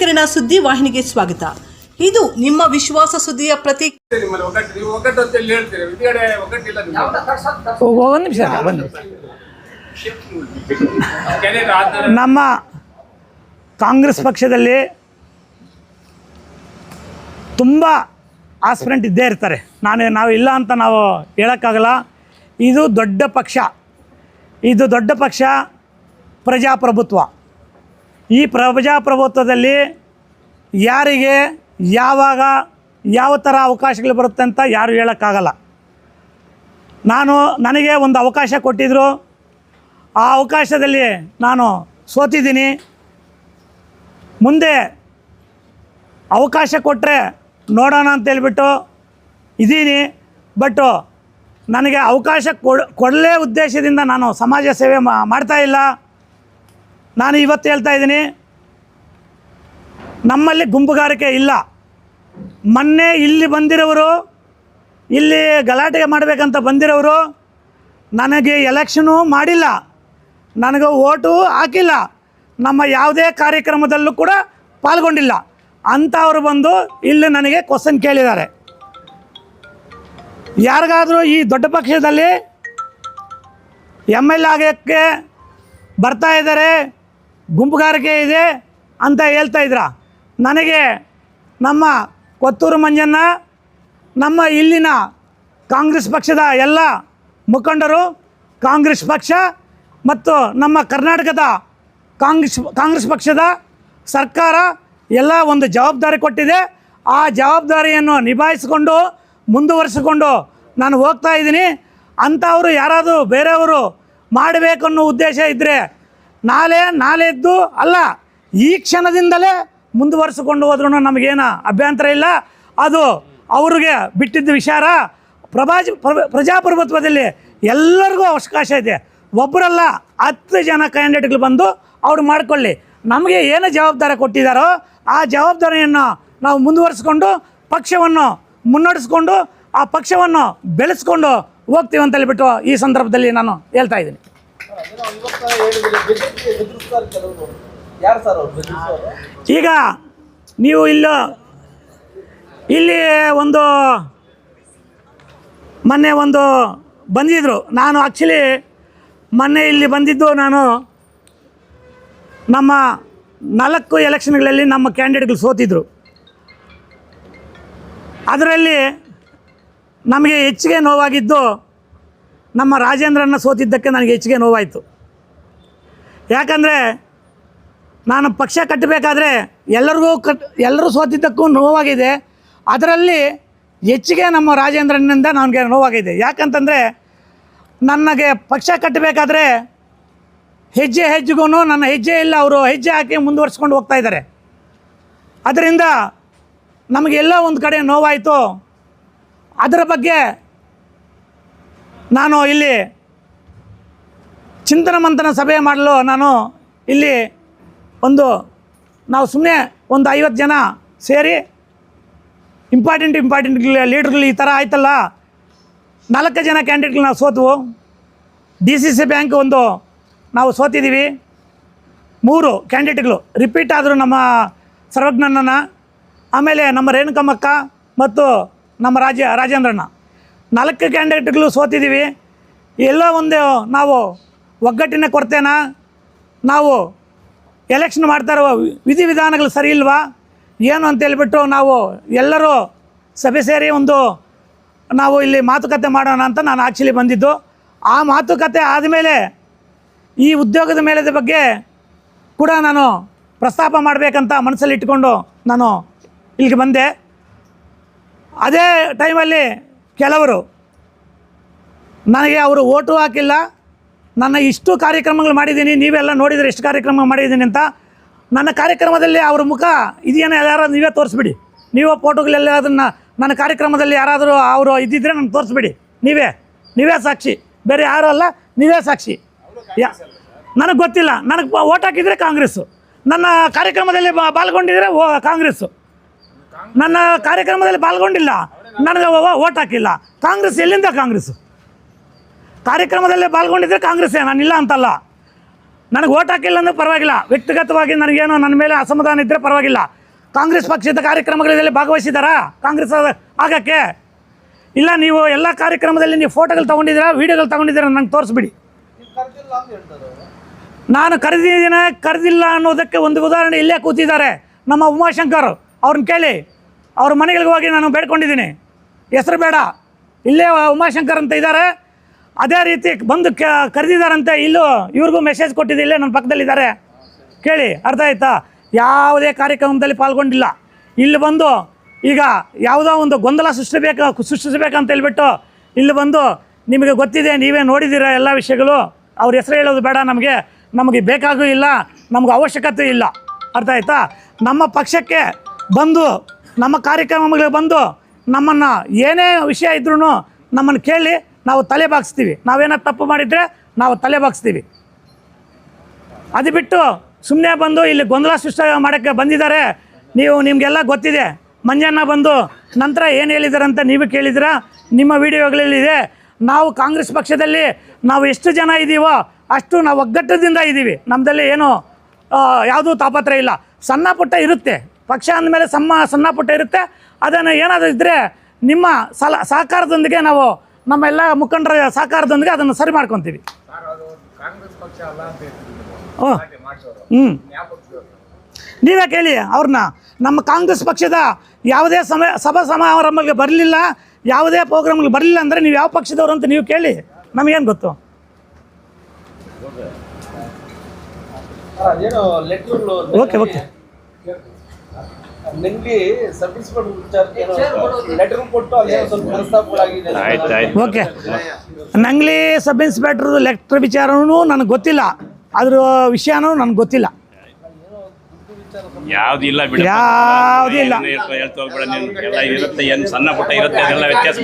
ಕಿರಣ ಸುದ್ದಿ ವಾಹಿನಿಗೆ ಸ್ವಾಗತ. ಇದು ನಿಮ್ಮ ವಿಶ್ವಾಸ ಸುದ್ದಿಯ ಪ್ರತಿ ನಿಮ್ಮಲ್ಲಿ ಒಗ್ಗಟ್ಟು ನೀವು ಒಗ್ಗಟ್ಟು ಅಂತ ಹೇಳಿ ಹೇಳ್ತೀರಿ? ಹಿಂದ್ಗಡೆ ಒಗ್ಗಟ್ಟಿಲ್ಲ ಒಂದು ನಿಮಿಷ ಒಂದು ನಿಮಿಷ ನಮ್ಮ ಕಾಂಗ್ರೆಸ್ ಪಕ್ಷದಲ್ಲಿ ತುಂಬ ಆಸ್ಪಿರೆಂಟ್ ಇದ್ದೇ ಇರ್ತಾರೆ. ನಾನು ನಾವು ಇಲ್ಲ ಅಂತ ನಾವು ಹೇಳೋಕ್ಕಾಗಲ್ಲ. ಇದು ದೊಡ್ಡ ಪಕ್ಷ. ಇದು ದೊಡ್ಡ ಪಕ್ಷ ಪ್ರಜಾಪ್ರಭುತ್ವ. ಈ ಪ್ರಜಾಪ್ರಭುತ್ವದಲ್ಲಿ ಯಾರಿಗೆ ಯಾವಾಗ ಯಾವ ಥರ ಅವಕಾಶಗಳು ಬರುತ್ತೆ ಅಂತ ಯಾರು ಹೇಳೋಕ್ಕಾಗಲ್ಲ. ನಾನು ನನಗೆ ಒಂದು ಅವಕಾಶ ಕೊಟ್ಟಿದ್ದರು ಆ ಅವಕಾಶದಲ್ಲಿ ನಾನು ಸೋತಿದ್ದೀನಿ. ಮುಂದೆ ಅವಕಾಶ ಕೊಟ್ಟರೆ ನೋಡೋಣ ಅಂತೇಳ್ಬಿಟ್ಟು ಇದ್ದೀನಿ ಬಟ್ಟು ನನಗೆ ಅವಕಾಶ ಕೊಡ್, ಕೊಡಲೇ ಉದ್ದೇಶದಿಂದ ನಾನು ಸಮಾಜ ಸೇವೆ ಮಾಡ್ತಾ ಇಲ್ಲ. ನಾನು ಇವತ್ತು ಹೇಳ್ತಾ ಇದ್ದೀನಿ, ನಮ್ಮಲ್ಲಿ ಗುಂಪುಗಾರಿಕೆ ಇಲ್ಲ. ಮೊನ್ನೆ ಇಲ್ಲಿ ಬಂದಿರೋರು, ಇಲ್ಲಿ ಗಲಾಟೆ ಮಾಡಬೇಕಂತ ಬಂದಿರೋರು, ನನಗೆ ಎಲೆಕ್ಷನು ಮಾಡಿಲ್ಲ. ನನಗೆ ಓಟು ಹಾಕಿಲ್ಲ. ನಮ್ಮ ಯಾವುದೇ ಕಾರ್ಯಕ್ರಮದಲ್ಲೂ ಕೂಡ ಪಾಲ್ಗೊಂಡಿಲ್ಲ. ಅಂಥವ್ರು ಬಂದು ಇಲ್ಲಿ ನನಗೆ ಕ್ವಶನ್ ಕೇಳಿದ್ದಾರೆ. ಯಾರಿಗಾದರೂ ಈ ದೊಡ್ಡ ಪಕ್ಷದಲ್ಲಿ ಎಂ ಎಲ್ ಆಗೋಕ್ಕೆ ಬರ್ತಾ ಇದ್ದಾರೆ ಗುಂಪುಗಾರಿಕೆ ಇದೆ ಅಂತ ಹೇಳ್ತಾ ಇದ್ರ? ನನಗೆ ನಮ್ಮ ಕೊತ್ತೂರು ಮಂಜಣ್ಣ, ನಮ್ಮ ಇಲ್ಲಿನ ಕಾಂಗ್ರೆಸ್ ಪಕ್ಷದ ಎಲ್ಲ ಮುಖಂಡರು, ಕಾಂಗ್ರೆಸ್ ಪಕ್ಷ ಮತ್ತು ನಮ್ಮ ಕರ್ನಾಟಕದ ಕಾಂಗ್ರೆಸ್ ಕಾಂಗ್ರೆಸ್ ಪಕ್ಷದ ಸರ್ಕಾರ ಎಲ್ಲ ಒಂದು ಜವಾಬ್ದಾರಿ ಕೊಟ್ಟಿದೆ. ಆ ಜವಾಬ್ದಾರಿಯನ್ನು ನಿಭಾಯಿಸಿಕೊಂಡು, ಮುಂದುವರಿಸಿಕೊಂಡು ನಾನು ಹೋಗ್ತಾ ಇದ್ದೀನಿ. ಅಂಥವರು ಯಾರಾದರೂ ಬೇರೆಯವರು ಮಾಡಬೇಕನ್ನೋ ಉದ್ದೇಶ ಇದ್ದರೆ ನಾಳೆ ನಾಳೆದ್ದು ಅಲ್ಲ, ಈ ಕ್ಷಣದಿಂದಲೇ ಮುಂದುವರಿಸಿಕೊಂಡು ಹೋದ್ರೂ ನಮಗೇನು ಅಭ್ಯಂತರ ಇಲ್ಲ. ಅದು ಅವ್ರಿಗೆ ಬಿಟ್ಟಿದ್ದ ವಿಚಾರ. ಪ್ರಭಾಜ ಪ್ರ- ಪ್ರಜಾಪ್ರಭುತ್ವದಲ್ಲಿ ಎಲ್ಲರಿಗೂ ಅವಕಾಶ ಇದೆ. ಒಬ್ಬರಲ್ಲ ಹತ್ತು ಜನ ಕ್ಯಾಂಡಿಡೇಟ್ಗಳು ಬಂದು ಅವ್ರು ಮಾಡ್ಕೊಳ್ಳಿ. ನಮಗೆ ಏನು ಜವಾಬ್ದಾರಿ ಕೊಟ್ಟಿದ್ದಾರೋ ಆ ಜವಾಬ್ದಾರಿಯನ್ನು ನಾವು ಮುಂದುವರಿಸ್ಕೊಂಡು ಪಕ್ಷವನ್ನು ಮುನ್ನಡೆಸ್ಕೊಂಡು ಆ ಪಕ್ಷವನ್ನು ಬೆಳೆಸ್ಕೊಂಡು ಹೋಗ್ತೀವಿ ಅಂತ ಹೇಳ್ಬಿಟ್ಟು ಈ ಸಂದರ್ಭದಲ್ಲಿ ನಾನು ಹೇಳ್ತಾ ಇದ್ದೀನಿ. ಈಗ ನೀವು ಇಲ್ಲ, ಇಲ್ಲಿ ಒಂದು ಮೊನ್ನೆ ಒಂದು ಬಂದಿದ್ದರು ನಾನು ಆ್ಯಕ್ಚುಲಿ ಮೊನ್ನೆ ಇಲ್ಲಿ ಬಂದಿದ್ದು ನಾನು ನಮ್ಮ ನಾಲ್ಕು ಎಲೆಕ್ಷನ್ಗಳಲ್ಲಿ ನಮ್ಮ ಕ್ಯಾಂಡಿಡೇಟ್ಗಳು ಸೋತಿದ್ರು. ಅದರಲ್ಲಿ ನಮಗೆ ಹೆಚ್ಚಿಗೆ ನೋವಾಗಿದ್ದು ನಮ್ಮ ರಾಜೇಂದ್ರನ ಸೋತಿದ್ದಕ್ಕೆ ನನಗೆ ಹೆಚ್ಚಿಗೆ ನೋವಾಯಿತು. ಯಾಕಂದರೆ ನಾನು ಪಕ್ಷ ಕಟ್ಟಬೇಕಾದ್ರೆ ಎಲ್ಲರಿಗೂ ಕಟ್, ಎಲ್ಲರೂ ಸೋತಿದ್ದಕ್ಕೂ ನೋವಾಗಿದೆ. ಅದರಲ್ಲಿ ಹೆಚ್ಚಿಗೆ ನಮ್ಮ ರಾಜೇಂದ್ರನಿಂದ ನನಗೆ ನೋವಾಗಿದೆ. ಯಾಕಂತಂದರೆ ನನಗೆ ಪಕ್ಷ ಕಟ್ಟಬೇಕಾದ್ರೆ ಹೆಜ್ಜೆ ಹೆಜ್ಜೆಗೂ ನನ್ನ ಹೆಜ್ಜೆ ಇಲ್ಲ, ಅವರು ಹೆಜ್ಜೆ ಹಾಕಿ ಮುಂದುವರ್ಸ್ಕೊಂಡು ಹೋಗ್ತಾ ಇದ್ದಾರೆ. ಅದರಿಂದ ನಮಗೆಲ್ಲ ಒಂದು ಕಡೆ ನೋವಾಯಿತು. ಅದರ ಬಗ್ಗೆ ನಾನು ಇಲ್ಲಿ ಚಿಂತನ ಮಂಥನ ಸಭೆ ಮಾಡಲು ನಾನು ಇಲ್ಲಿ ಒಂದು, ನಾವು ಸುಮ್ಮನೆ ಒಂದು ಐವತ್ತು ಜನ ಸೇರಿ ಇಂಪಾರ್ಟೆಂಟ್ ಇಂಪಾರ್ಟೆಂಟ್ ಲೀಡರ್ಗಳು ಈ ಥರ ಆಯ್ತಲ್ಲ? ನಾಲ್ಕು ಜನ ಕ್ಯಾಂಡಿಡೇಟ್ಗಳು ನಾವು ಸೋತವು. ಡಿ ಸಿ ಸಿ ಬ್ಯಾಂಕ್ ಒಂದು ನಾವು ಸೋತಿದ್ದೀವಿ. ಮೂರು ಕ್ಯಾಂಡಿಡೇಟ್ಗಳು ರಿಪೀಟ್ ಆದರು ನಮ್ಮ ಸರ್ವಜ್ಞನನ್ನು, ಆಮೇಲೆ ನಮ್ಮ ರೇಣುಕಮ್ಮಕ್ಕ ಮತ್ತು ನಮ್ಮ ರಾಜ, ರಾಜೇಂದ್ರಣ್ಣ. ನಾಲ್ಕು ಕ್ಯಾಂಡಿಡೇಟ್ಗಳು ಸೋತಿದ್ದೀವಿ. ಎಲ್ಲ ಒಂದು ನಾವು ಒಗ್ಗಟ್ಟಿನ ಕೊರತೆನ? ನಾವು ಎಲೆಕ್ಷನ್ ಮಾಡ್ತಾ ಇರೋ ವಿಧಿವಿಧಾನಗಳು ಸರಿ ಇಲ್ವಾ? ಏನು ಅಂತ ಹೇಳ್ಬಿಟ್ಟು ನಾವು ಎಲ್ಲರೂ ಸಭೆ ಸೇರಿ ಒಂದು ನಾವು ಇಲ್ಲಿ ಮಾತುಕತೆ ಮಾಡೋಣ ಅಂತ ನಾನು ಆ್ಯಕ್ಚುಲಿ ಬಂದಿದ್ದು. ಆ ಮಾತುಕತೆ ಆದಮೇಲೆ ಈ ಉದ್ಯೋಗದ ಮೇಲೆದ ಬಗ್ಗೆ ಕೂಡ ನಾನು ಪ್ರಸ್ತಾಪ ಮಾಡಬೇಕಂತ ಮನಸ್ಸಲ್ಲಿ ಇಟ್ಕೊಂಡು ನಾನು ಇಲ್ಲಿಗೆ ಬಂದೆ. ಅದೇ ಟೈಮಲ್ಲಿ ಕೆಲವರು, ನನಗೆ ಅವರು ಓಟು ಹಾಕಿಲ್ಲ, ನನ್ನ ಇಷ್ಟು ಕಾರ್ಯಕ್ರಮಗಳು ಮಾಡಿದ್ದೀನಿ, ನೀವೆಲ್ಲ ನೋಡಿದರೆ ಇಷ್ಟು ಕಾರ್ಯಕ್ರಮ ಮಾಡಿದ್ದೀನಿ ಅಂತ, ನನ್ನ ಕಾರ್ಯಕ್ರಮದಲ್ಲಿ ಅವ್ರ ಮುಖ ಇದೆಯೇನೋ ಯಾರಾದ್ರೂ ನೀವೇ ತೋರಿಸ್ಬಿಡಿ. ನೀವೇ ಫೋಟೋಗಳೆಲ್ಲ ಅದನ್ನು ನನ್ನ ಕಾರ್ಯಕ್ರಮದಲ್ಲಿ ಯಾರಾದರೂ ಅವರು ಇದ್ದಿದ್ರೆ ನಾನು ತೋರಿಸ್ಬಿಡಿ. ನೀವೇ ನೀವೇ ಸಾಕ್ಷಿ. ಬೇರೆ ಯಾರೂ ಅಲ್ಲ, ನೀವೇ ಸಾಕ್ಷಿ. ಯಾ, ನನಗೆ ಗೊತ್ತಿಲ್ಲ, ನನಗೆ ಓಟ್ ಹಾಕಿದರೆ ಕಾಂಗ್ರೆಸ್ಸು. ನನ್ನ ಕಾರ್ಯಕ್ರಮದಲ್ಲಿ ಪಾಲ್ಗೊಂಡಿದ್ರೆ ಓ, ಕಾಂಗ್ರೆಸ್ಸು. ನನ್ನ ಕಾರ್ಯಕ್ರಮದಲ್ಲಿ ಪಾಲ್ಗೊಂಡಿಲ್ಲ. ನನಗೆ ಓಟ್ ಹಾಕಿಲ್ಲ. ಕಾಂಗ್ರೆಸ್ ಎಲ್ಲಿಂದ ಕಾಂಗ್ರೆಸ್? ಕಾರ್ಯಕ್ರಮದಲ್ಲೇ ಪಾಲ್ಗೊಂಡಿದ್ರೆ ಕಾಂಗ್ರೆಸ್ಸೇ ನಾನಿಲ್ಲ ಅಂತಲ್ಲ. ನನಗೆ ಓಟ್ ಹಾಕಿಲ್ಲ ಅಂದ್ರೆ ಪರವಾಗಿಲ್ಲ. ವ್ಯಕ್ತಿಗತವಾಗಿ ನನಗೇನೋ ನನ್ನ ಮೇಲೆ ಅಸಮಾಧಾನ ಇದ್ದರೆ ಪರವಾಗಿಲ್ಲ. ಕಾಂಗ್ರೆಸ್ ಪಕ್ಷದ ಕಾರ್ಯಕ್ರಮಗಳಲ್ಲಿ ಭಾಗವಹಿಸಿದಾರಾ ಕಾಂಗ್ರೆಸ್ ಆಗ- ಆಗಕ್ಕೆ? ಇಲ್ಲ, ನೀವು ಎಲ್ಲ ಕಾರ್ಯಕ್ರಮದಲ್ಲಿ ನೀವು ಫೋಟೋಗಳು ತೊಗೊಂಡಿದ್ದೀರಾ, ವೀಡಿಯೋಗಳು ತೊಗೊಂಡಿದ್ದೀರಾ ನಂಗೆ ತೋರಿಸ್ಬಿಡಿ. ನಾನು ಕರೆದಿದ್ದೀನ, ಕರೆದಿಲ್ಲ ಅನ್ನೋದಕ್ಕೆ ಒಂದು ಉದಾಹರಣೆ ಇಲ್ಲೇ ಕೂತಿದ್ದಾರೆ ನಮ್ಮ ಉಮಾಶಂಕರ್ ಅವ್ರನ್ನ ಕೇಳಿ. ಅವ್ರ ಮನೆಗಳಿಗೆ ಹೋಗಿ ನಾನು ಬೇಡ್ಕೊಂಡಿದ್ದೀನಿ. ಹೆಸರು ಬೇಡ. ಇಲ್ಲೇ ಉಮಾಶಂಕರ್ ಅಂತ ಇದ್ದಾರೆ. ಅದೇ ರೀತಿ ಬಂದು ಕರೆದಿದ್ದಾರಂತೆ, ಇಲ್ಲೂ ಇವ್ರಿಗೂ ಮೆಸೇಜ್ ಕೊಟ್ಟಿದ್ದೆ, ಇಲ್ಲೇ ನನ್ನ ಪಕ್ಕದಲ್ಲಿದ್ದಾರೆ. ಕೇಳಿ, ಅರ್ಥ ಆಯ್ತಾ? ಯಾವುದೇ ಕಾರ್ಯಕ್ರಮದಲ್ಲಿ ಪಾಲ್ಗೊಂಡಿಲ್ಲ. ಇಲ್ಲಿ ಬಂದು ಈಗ ಯಾವುದೋ ಒಂದು ಗೊಂದಲ ಸೃಷ್ಟಿಸಬೇಕು ಸೃಷ್ಟಿಸಬೇಕಂತ ಹೇಳ್ಬಿಟ್ಟು ಇಲ್ಲಿ ಬಂದು ನಿಮಗೆ ಗೊತ್ತಿದೆ, ನೀವೇ ನೋಡಿದ್ದೀರ ಎಲ್ಲ ವಿಷಯಗಳು. ಅವ್ರ ಹೆಸರು ಹೇಳೋದು ಬೇಡ ನಮಗೆ. ನಮಗೆ ಬೇಕಾಗೂ ಇಲ್ಲ, ನಮ್ಗೆ ಅವಶ್ಯಕತೆ ಇಲ್ಲ. ಅರ್ಥ ಆಯ್ತಾ? ನಮ್ಮ ಪಕ್ಷಕ್ಕೆ ಬಂದು, ನಮ್ಮ ಕಾರ್ಯಕ್ರಮಗಳಿಗೆ ಬಂದು ನಮ್ಮನ್ನು ಏನೇ ವಿಷಯ ಇದ್ರೂ ನಮ್ಮನ್ನು ಕೇಳಿ ನಾವು ತಲೆ ಬಾಗಿಸ್ತೀವಿ. ನಾವೇನೋ ತಪ್ಪು ಮಾಡಿದರೆ ನಾವು ತಲೆ ಬಾಗಿಸ್ತೀವಿ. ಅದು ಬಿಟ್ಟು ಸುಮ್ಮನೆ ಬಂದು ಇಲ್ಲಿ ಗೊಂದಲ ಸೃಷ್ಟಿ ಮಾಡೋಕ್ಕೆ ಬಂದಿದ್ದಾರೆ. ನೀವು ನಿಮಗೆಲ್ಲ ಗೊತ್ತಿದೆ. ಮಂಜಣ್ಣ ಬಂದು ನಂತರ ಏನು ಹೇಳಿದ್ದಾರೆ ಅಂತ ನೀವು ಕೇಳಿದ್ದೀರಾ? ನಿಮ್ಮ ವಿಡಿಯೋಗಳಲ್ಲಿದೆ ನಾವು ಕಾಂಗ್ರೆಸ್ ಪಕ್ಷದಲ್ಲಿ ನಾವು ಎಷ್ಟು ಜನ ಇದ್ದೀವೋ ಅಷ್ಟು ನಾವು ಒಗ್ಗಟ್ಟದಿಂದ ಇದ್ದೀವಿ ನಮ್ಮದಲ್ಲಿ ಏನು ಯಾವುದೂ ತಾಪತ್ರ ಇಲ್ಲ. ಸಣ್ಣ ಪುಟ್ಟ ಇರುತ್ತೆ. ಪಕ್ಷ ಅಂದಮೇಲೆ ಸಮ್ಮ ಸಣ್ಣ ಪುಟ್ಟ ಇರುತ್ತೆ. ಅದನ್ನು ಏನಾದರೂ ಇದ್ದರೆ ನಿಮ್ಮ ಸಲ ಸಹಕಾರದೊಂದಿಗೆ ನಾವು ನಮ್ಮ ಎಲ್ಲ ಮುಖಂಡರ ಸಹಕಾರದೊಂದಿಗೆ ಅದನ್ನು ಸರಿ ಮಾಡ್ಕೊತೀವಿ. ಓ ಅದು ಕಾಂಗ್ರೆಸ್ ಪಕ್ಷ ಅಲ್ಲ ಅಂತ ಹೇಳ್ತಿದ್ರು ಹ್ಞೂ ನೀವೇ ಕೇಳಿ ಅವ್ರನ್ನ. ನಮ್ಮ ಕಾಂಗ್ರೆಸ್ ಪಕ್ಷದ ಯಾವುದೇ ಸಮಯ ಸಭಾ ಸಮಾರಂಭಗಳಿಗೆ ಬರಲಿಲ್ಲ ಯಾವುದೇ ಪ್ರೋಗ್ರಾಮ್ಗೆ ಬರಲಿಲ್ಲ ಅಂದರೆ ನೀವು ಯಾವ ಪಕ್ಷದವರು ಅಂತ ನೀವು ಕೇಳಿ. ನಮಗೇನು ಗೊತ್ತು? Okay okay. ನಿಲ್ಲಿ ಸಬ್ ಇನ್ಸ್ಪೆಕ್ಟರ್ ಲೆಟರ್ ಓಕೆ. ನಂಗ್ಲಿ ಸಬ್ ಇನ್ಸ್ಪೆಕ್ಟರ್ ಲೆಕ್ಟರ್ ವಿಚಾರನೂ ನನಗೆ ಗೊತ್ತಿಲ್ಲ. ಅದ್ರ ವಿಷಯನೂ ನನಗೆ ಗೊತ್ತಿಲ್ಲ. ಯಾವ್ದಿಲ್ಲ ಬಿಡಿ ಯಾವ್ದಿಲ್ಲ ಎಲ್ಲ ಇರುತ್ತೆ ಸಣ್ಣ ಪುಟ್ಟ ಇರುತ್ತೆ ಅದೆಲ್ಲ ವ್ಯತ್ಯಾಸ